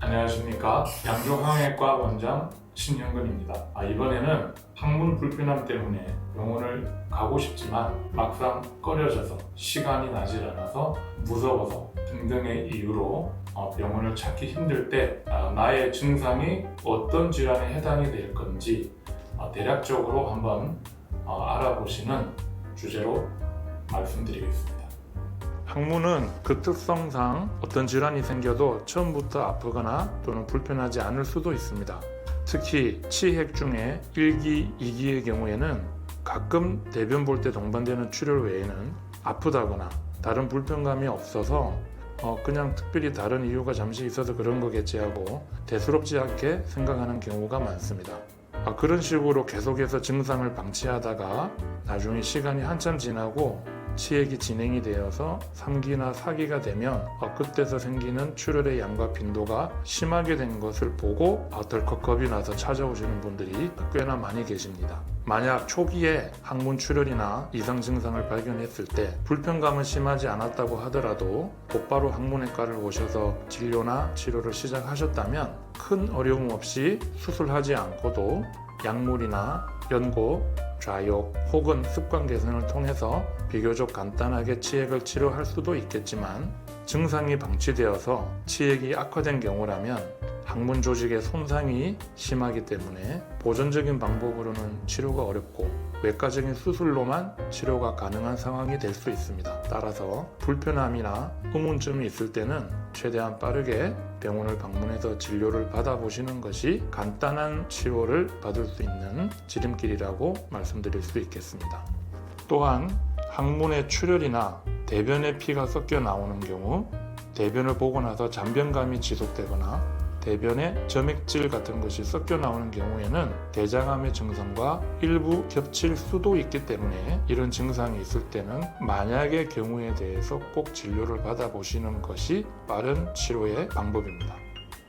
안녕하십니까 양조항해과 원장 신현근입니다. 아, 이번에는 항문 불편함 때문에 병원을 가고 싶지만 막상 꺼려져서 시간이 나질 않아서 무서워서 등등의 이유로 어, 병원을 찾기 힘들 때 아, 나의 증상이 어떤 질환에 해당이 될 건지 어, 대략적으로 한번 어, 알아보시는 주제로 말씀드리겠습니다. 항문은 그 특성상 어떤 질환이 생겨도 처음부터 아프거나 또는 불편하지 않을 수도 있습니다. 특히 치핵 중에 1기, 2기의 경우에는 가끔 대변 볼 때 동반되는 출혈 외에는 아프다거나 다른 불편감이 없어서 어, 그냥 특별히 다른 이유가 잠시 있어서 그런 거겠지 하고 대수롭지 않게 생각하는 경우가 많습니다. 아, 그런 식으로 계속해서 증상을 방치하다가 나중에 시간이 한참 지나고 치액이 진행이 되어서 3기나 4기가 되면 어, 그때서 생기는 출혈의 양과 빈도가 심하게 된 것을 보고 어, 덜컥 겁이 나서 찾아오시는 분들이 꽤나 많이 계십니다. 만약 초기에 항문 출혈이나 이상 증상을 발견했을 때 불편감은 심하지 않았다고 하더라도 곧바로 항문외과를 오셔서 진료나 치료를 시작하셨다면 큰 어려움 없이 수술하지 않고도 약물이나 연고, 좌욕 혹은 습관 개선을 통해서 비교적 간단하게 치액을 치료할 수도 있겠지만 증상이 방치되어서 치액이 악화된 경우라면 항문 조직의 손상이 심하기 때문에 보존적인 방법으로는 치료가 어렵고 외과적인 수술로만 치료가 가능한 상황이 될 수 있습니다. 따라서 불편함이나 의문점이 있을 때는 최대한 빠르게 병원을 방문해서 진료를 받아보시는 것이 간단한 치료를 받을 수 있는 지름길이라고 말씀드릴 수 있겠습니다. 또한 항문의 출혈이나 대변에 피가 섞여 나오는 경우 대변을 보고 나서 잔변감이 지속되거나 대변에 점액질 같은 것이 섞여 나오는 경우에는 대장암의 증상과 일부 겹칠 수도 있기 때문에 이런 증상이 있을 때는 만약의 경우에 대해서 꼭 진료를 받아보시는 것이 빠른 치료의 방법입니다.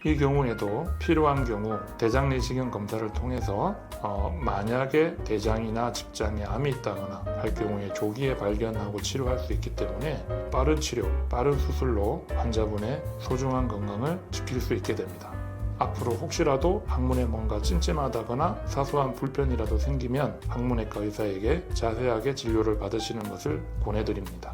이 경우에도 필요한 경우 대장 내시경 검사를 통해서 어, 만약에 대장이나 직장에 암이 있다거나 할 경우에 조기에 발견하고 치료할 수 있기 때문에 빠른 치료, 빠른 수술로 환자분의 소중한 건강을 지킬 수 있게 됩니다. 앞으로 혹시라도 항문에 뭔가 찜찜하다거나 사소한 불편이라도 생기면 항문외과 의사에게 자세하게 진료를 받으시는 것을 권해드립니다.